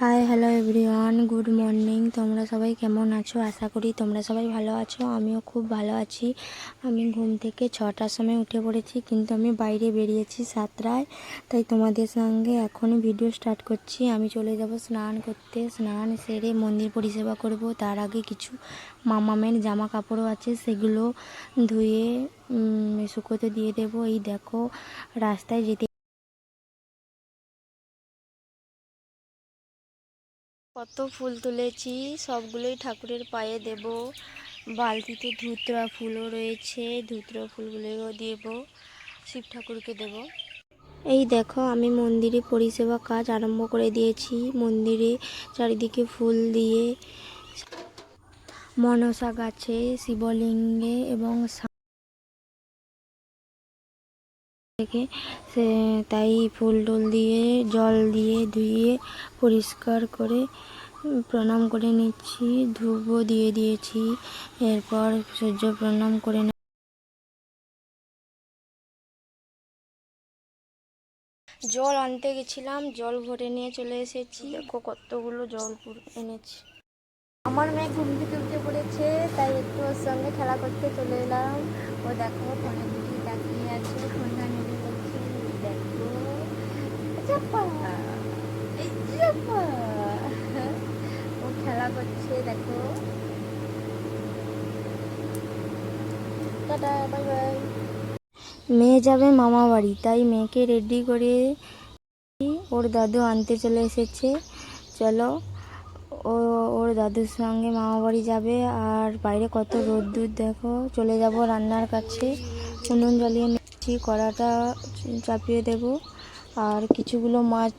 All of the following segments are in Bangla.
Hi hello everyone good morning তোমরা সবাই কেমন আছো? আশা করি তোমরা সবাই ভালো আছো। আমিও খুব ভালো আছি। আমি ঘুম থেকে ছটার সময় উঠে পড়েছি, কিন্তু আমি বাইরে বেরিয়েছি সাতটায়। তাই তোমাদের সঙ্গে এখনই ভিডিও স্টার্ট করছি। আমি চলে যাব স্নান করতে। স্নান সেরে মন্দির পরিষেবা করব। তার আগে কিছু মামামের জামা কাপড়ও আছে, সেগুলো ধুয়ে শুকোতে দিয়ে দেবো। এই দেখো, রাস্তায় যেতে কত ফুল তুলেছি, সবগুলোই ঠাকুরের পায়ে দেব। বালতিতে ধুতরা ফুলও রয়েছে, ধুতরা ফুলগুলোও দেব, শিব ঠাকুরকে দেব। এই দেখো, আমি মন্দিরে পরিষেবা কাজ আরম্ভ করে দিয়েছি। মন্দিরে চারিদিকে ফুল দিয়ে মনসা গাছে, শিবলিঙ্গে এবং থেকে। সে তাই ফুল টুল দিয়ে, জল দিয়ে, ধুয়ে, পরিষ্কার করে প্রণাম করে নিচ্ছি, ধূপও দিয়ে দিয়েছি। এরপর সূর্য প্রণাম করে জল আনতে গেছিলাম, জল ভরে নিয়ে চলে এসেছি। দেখো কতগুলো জল এনেছি। আমার মেয়ে ঘুম থেকে উঠে পড়েছে, তাই একটু ওর সঙ্গে খেলা করতে চলে এলাম। ও দেখো ফোনের দিকে তাকিয়ে আছে ফোনটা নেড়ে করছে দেখো চাপা এই চাপা মেয়ে যাবে মামা বাড়ি, তাই মেয়েকে রেডি করে ওর দাদু আনতে চলে এসেছে। চলো, ও, ওর দাদুর সঙ্গে মামা বাড়ি যাবে। আর বাইরে কত রোদ্দুর, দেখো। চলে যাব রান্নার কাছে। উনুন জ্বালিয়ে নিচ্ছি, কড়াটা চাপিয়ে দেব। আর কিছুগুলো মাছ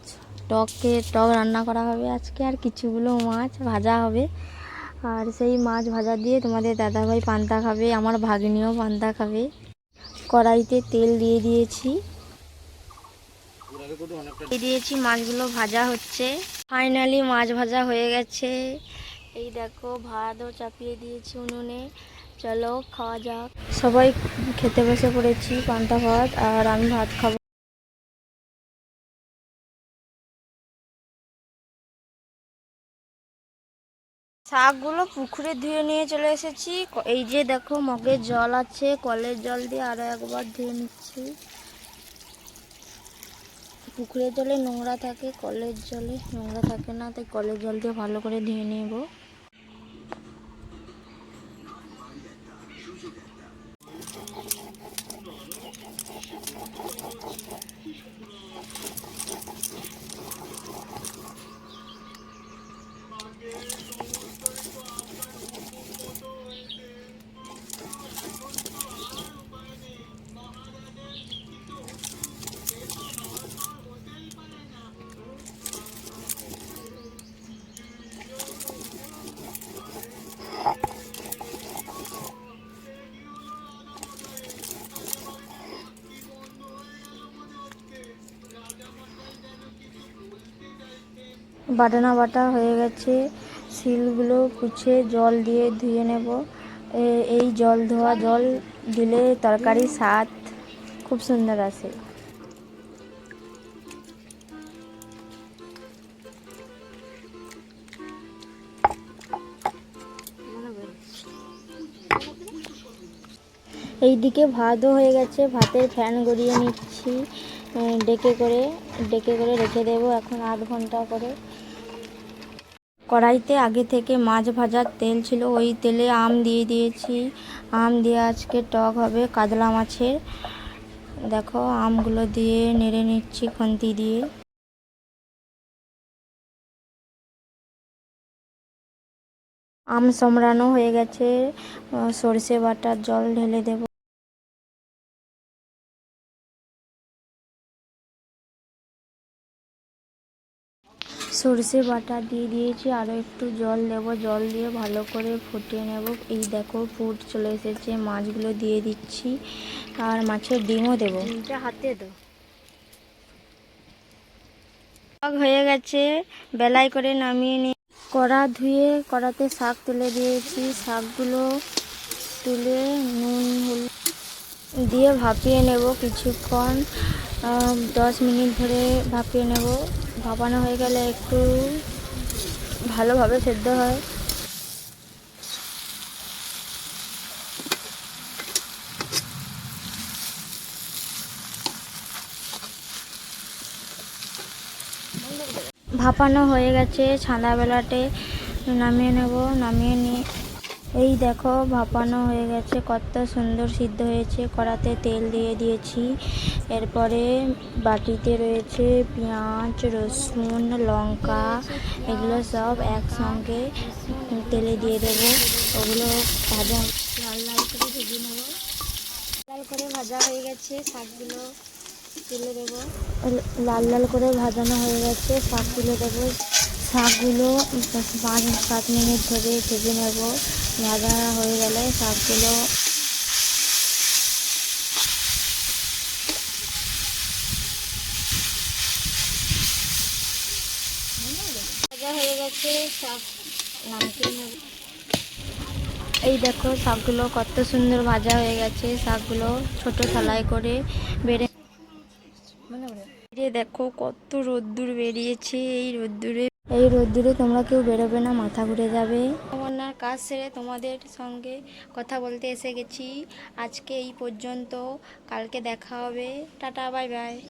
টকে টক রান্না করা হবে আজকে, আর কিছুগুলো মাছ ভাজা হবে। আর সেই মাছ ভাজা দিয়ে তোমাদের দাদাভাই পান্তা খাবে, আমার ভাগ্নিও পান্তা খাবে। কড়াইতে তেল দিয়ে দিয়েছি। দিয়ে দিয়েছি, মাছগুলো ভাজা হচ্ছে। ফাইনালি মাছ ভাজা হয়ে গেছে। এই দেখো, ভাতও চাপিয়ে দিয়েছি উনুনে। চলো, খাওয়া যাক। সবাই খেতে বসে পড়েছি পান্তা ভাত, আর আমি ভাত খাব। শাকগুলো পুকুরে ধুয়ে নিয়ে চলে এসেছি। এই যে দেখো মগের জল আছে, কলের জল দিয়ে আরও একবার ধুয়ে নিচ্ছি। পুকুরের জলে নোংরা থাকে, কলের জলে নোংরা থাকে না, তাই কলের জল দিয়ে ভালো করে ধুয়ে নেব। বাটানা বাটা হয়ে গেছে। শিলগুলো কুচে জল দিয়ে ধুয়ে নেব। এই জল ধোয়া জল দিলে তরকারির স্বাদ খুব সুন্দর আসে। এইদিকে ভাতও হয়ে গেছে। ভাতের ফ্যান গড়িয়ে নিচ্ছি। ডেকে করে ডেকে করে রেখে দেবো এখন আধ ঘণ্টা করে। কড়াইতে আগে থেকে মাছ ভাজার তেল ছিল, ওই তেলে আম দিয়ে দিয়েছি। আম দিয়ে আজকে টক হবে কাতলা মাছের। দেখো, আমগুলো দিয়ে নেড়ে নিচ্ছি খুন্তি দিয়ে। আম সমরানো হয়ে গেছে সর্ষে বাটার জল ঢেলে দেব। সর্ষে বাটা দিয়ে দিয়েছি আরও একটু জল দেব জল দিয়ে ভালো করে ফুটিয়ে নেব। এই দেখো ফুট চলে এসেছে মাছগুলো দিয়ে দিচ্ছি আর মাছের ডিমও দেবো। হাতে দাও হয়ে গেছে বেলায় করে নামিয়ে নিয়ে কড়া ধুয়ে কড়াতে শাক তুলে দিয়েছি। শাকগুলো তুলে নুন হলুদ দিয়ে ভাপিয়ে নেব কিছুক্ষণ। দশ মিনিট ধরে ভাপিয়ে নেব। ভাপানো হয়ে গেলে একটু ভালোভাবে সেদ্ধ হয়। ভাপানো হয়ে গেছে ছানাবেলাতে নামিয়ে নেব, নামিয়ে নিয়ে এই দেখো, ভাপানো হয়ে গেছে, কত সুন্দর সিদ্ধ হয়েছে। কড়াতে তেল দিয়ে দিয়েছি। এরপরে বাটিতে রয়েছে পেঁয়াজ, রসুন, লঙ্কা, এগুলো সব একসঙ্গে তেলে দিয়ে দেবো। ওগুলো ভাজা লাল লাল করে ভেজে নেব। লাল করে ভাজা হয়ে গেছে, শাকগুলো তুলে দেবো। লাল লাল করে ভাজানো হয়ে গেছে শাক তুলে দেবো। শাকগুলো পাঁচ সাত মিনিট ধরে ভেজে নেব। ভাজা হয়ে গেলে শাকগুলো হয়ে গেছে এই দেখো, শাকগুলো কত সুন্দর ভাজা হয়ে গেছে, শাকগুলো ছোট থালায় করে বেড়ে দেখো, কত রোদ্দুর বেরিয়েছে, এই রোদ্দুরে এই রোদ্দুরে তোমরা কেউ বেরোবে না, মাথা ঘুরে যাবে। আমার কাজ সেরে তোমাদের সঙ্গে কথা বলতে এসে গেছি। আজকে এই পর্যন্ত, কালকে দেখা হবে। Tata, bye bye.